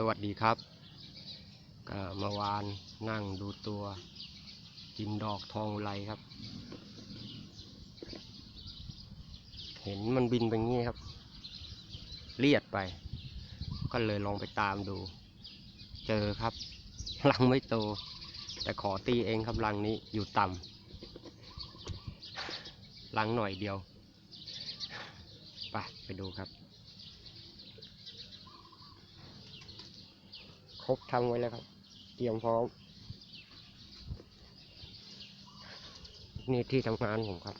สวัสดีครับเมื่อวานนั่งดูตัวกินดอกทองไรครับ เห็นมันบินไปงี้ครับ เลียดไป ก็เลยลองไปตามดู เจอครับรังไม่โต แต่ขอตีเองครับรังนี้อยู่ต่ำรังหน่อยเดียว ไปไปดูครับ ครบทำไว้แล้วครับ เตรียมพร้อม นี่ที่ทำงานผมครับ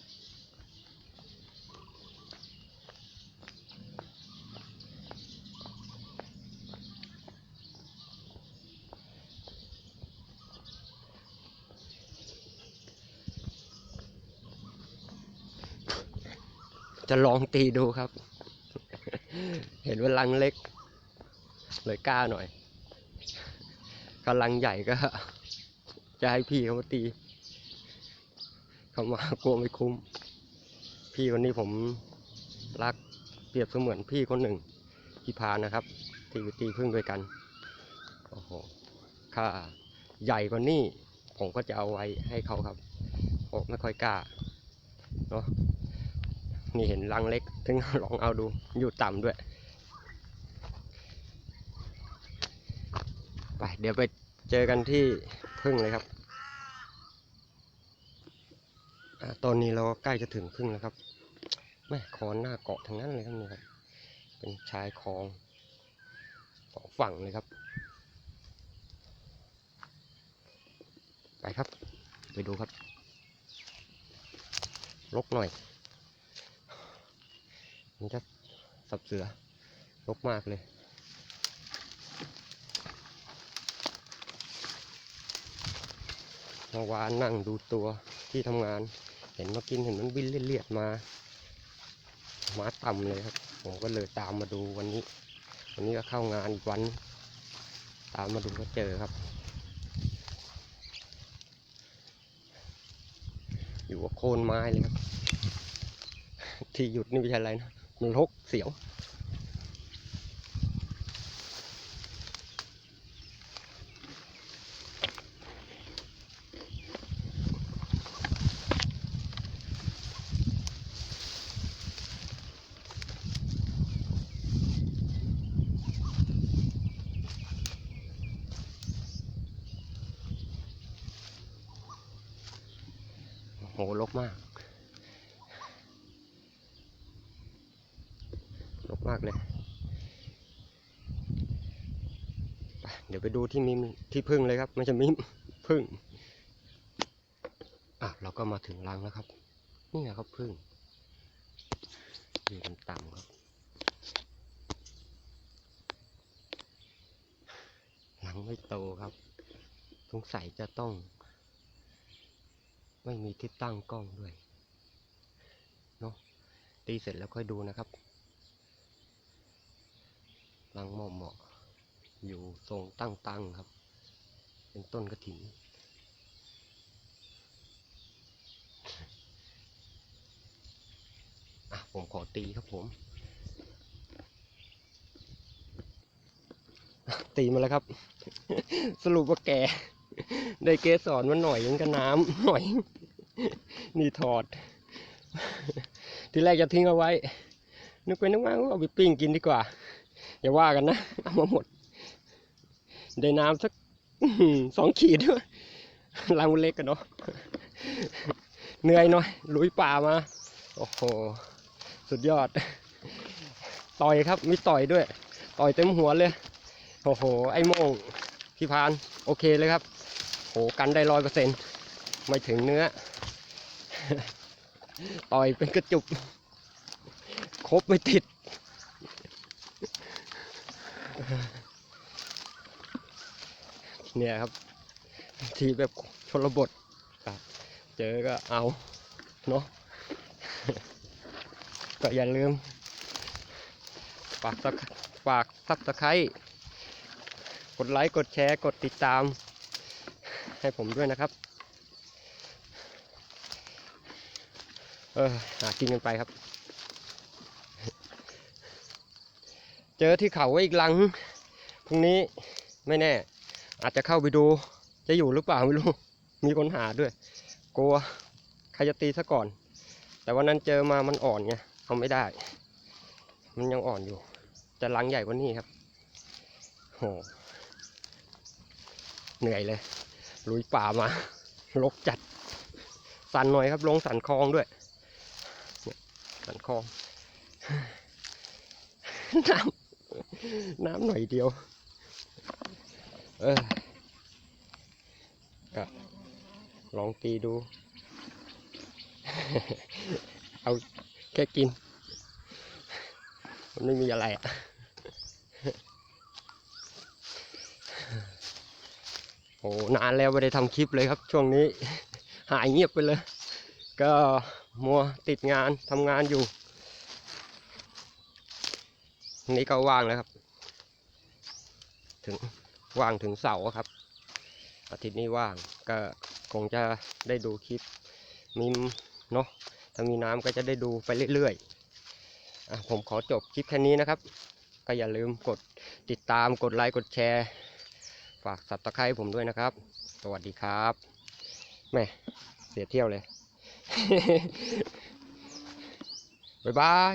จะลองตีดูครับ เห็นว่าลังเล็กเลยกล้าหน่อย กำลังใหญ่ก็จะให้พี่เขามาตี เขามากลัวไม่คุ้ม พี่คนนี้ผมรักเปรียบเสมือนพี่คนหนึ่งที่พานะครับ ที่ตีพึ่งด้วยกัน โอ้โหถ้าใหญ่กว่านี้ผมก็จะเอาไว้ให้เขาครับเพราะไม่ค่อยกล้าเนาะนี่เห็นรังเล็ก ถึงลองเอาดูอยู่ต่ำด้วย ไปเดี๋ยวไป เจอกันที่พึ่งเลยครับอตอนนี้เราใกล้จะถึงพึ่งแล้วครับแม่คอนหน้าเกาะทั้งนั้นเลยครับนี่ครับ เป็นชายคลองสองฝั่งเลยครับ ไปครับ ไปดูครับลกหน่อยมันจะสับเสือลกมากเลย เมื่อวานนั่งดูตัวที่ทำงาน เห็นมากินเห็นมันบินเลียดมา มาต่ำเลยครับ ผมก็เลยตามมาดูวันนี้ วันนี้ก็เข้างานอีกวัน ตามมาดูก็เจอครับ อยู่กับโคนไม้เลยครับ ที่หยุดนี่ไม่ใช่อะไรนะ มันรกเสียว หลกมากลกมากเลยเดี๋ยวไปดูที่มิมที่พึ่งเลยครับ ไม่ใช่มิมพึ่งอะเราก็มาถึงรังแล้วครับ นี่ไงครับพึ่งอยู่ต่ำครับรังไม่โตครับสงสัยจะต้อง ไม่มีที่ตั้งกล้องด้วยเนาะตีเสร็จแล้วค่อยดูนะครับรังเหมาะเหมาะๆอยู่ทรงตั้งๆครับ เป็นต้นกระถิ่นอะ ผมขอตีครับผม ตีมาแล้วครับ สรุปว่าแก ได้เกสรมันหน่อยยังกับน้ำหน่อย นี่ถอด ทีแรกจะทิ้งเอาไว้ นึกไปนึกมาก็เอาไปปิ้งกินดีกว่า อย่าว่ากันนะ เอามาหมด ได้น้ำสักสองขีดด้วยลังมันเล็กกันเนาะเหนื่อยหน่อยลุยป่ามา โอ้โห สุดยอด ต่อยครับมีต่อยด้วย ต่อยเต็มหัวเลย โอ้โห ไอ้โมงพี่พาน โอเคเลยครับ กันได้ร้อยเปอร์เซ็นต์ไม่ถึงเนื้อ ต่อยเป็นกระจุก ครบไม่ติด เนี่ยครับ ทีแบบชนบทครับเจอก็เอา เนาะก็อย่าลืมฝากสักฝากซับสไครต์กดไลค์ กดแชร์ กดติดตาม ให้ผมด้วยนะครับ เออหากินกันไปครับ เจอที่เขาไว้อีกหลังพรุ่งนี้ไม่แน่ อาจจะเข้าไปดู จะอยู่หรือเปล่าไม่รู้ มีคนหาด้วย กลัวใครจะตีซะก่อน แต่วันนั้นเจอมามันอ่อนไงเอาไม่ได้ มันยังอ่อนอยู่ จะลังใหญ่กว่านี้ครับโหเหนื่อยเลย ลุยป่ามาลกจัด สันหน่อยครับ ลงสันคลองด้วยสันคลอง น้ำน้ำหน่อยเดียว เออก็ลองตีดู เอาแค่กิน มันไม่มีอะไรอะ โอ้นานแล้วไม่ได้ทำคลิปเลยครับ ช่วงนี้ หายเงียบไปเลย ก็มัวติดงานทำงานอยู่ นี่ก็ว่างแล้วครับ ถึงว่างถึงเสาร์ครับ อาทิตย์นี้ว่างก็คงจะได้ดูคลิปมีเนาะถ้ามีน้ำก็จะได้ดูไปเรื่อยๆอผมขอจบคลิปแค่นี้นะครับ ก็อย่าลืมกดติดตามกดไลค์กดแชร์ ฝากสับตะไคร้ผมด้วยนะครับ สวัสดีครับแม่เสียเที่ยวเลย บ๊ายบาย